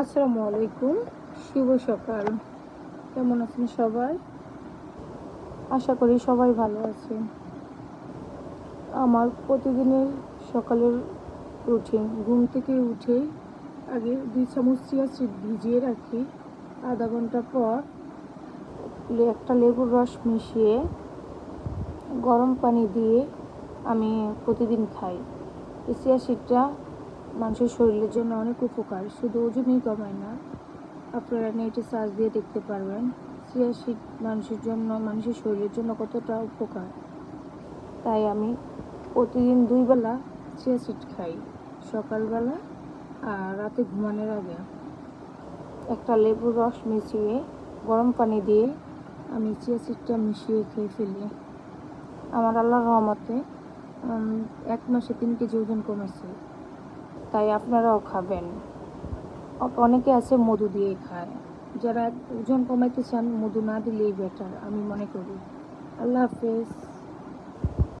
আসসালামু আলাইকুম। শুভ সকাল। কেমন আছেন সবাই? আশা করি সবাই ভালো আছে আমার প্রতিদিনের সকালের রুটিন, ঘুম থেকে উঠে আগে দুই চামচ চিয়া সিড ভিজিয়ে রাখি। আধা ঘণ্টা পর একটা লেবুর রস মিশিয়ে গরম পানি দিয়ে আমি প্রতিদিন খাই। এই চিয়া সিডটা মানুষের শরীরের জন্য অনেক উপকার। শুধু ওজনই কমায় না, আপনারা নেটে সার্চ দিয়ে দেখতে পারবেন চিয়া সিড মানুষের জন্য, মানুষের শরীরের জন্য কতটা উপকার। তাই আমি প্রতিদিন দুই বেলা চিয়া সিড খাই, সকালবেলা আর রাতে ঘুমানোর আগে। একটা লেবুর রস মিশিয়ে, গরম পানি দিয়ে আমি চিয়া সিডটা মিশিয়ে খেয়ে ফেলি। আমার আল্লাহর রহমতে এক মাসে তিন কেজি ওজন কমেছে। তাই আপনারাও খাবেন। অনেকে আছে মধু দিয়ে খায়। যারা ওজন কমাইতে চান, মধু না দিলেই বেটার আমি মনে করি। আল্লাহ হাফেজ।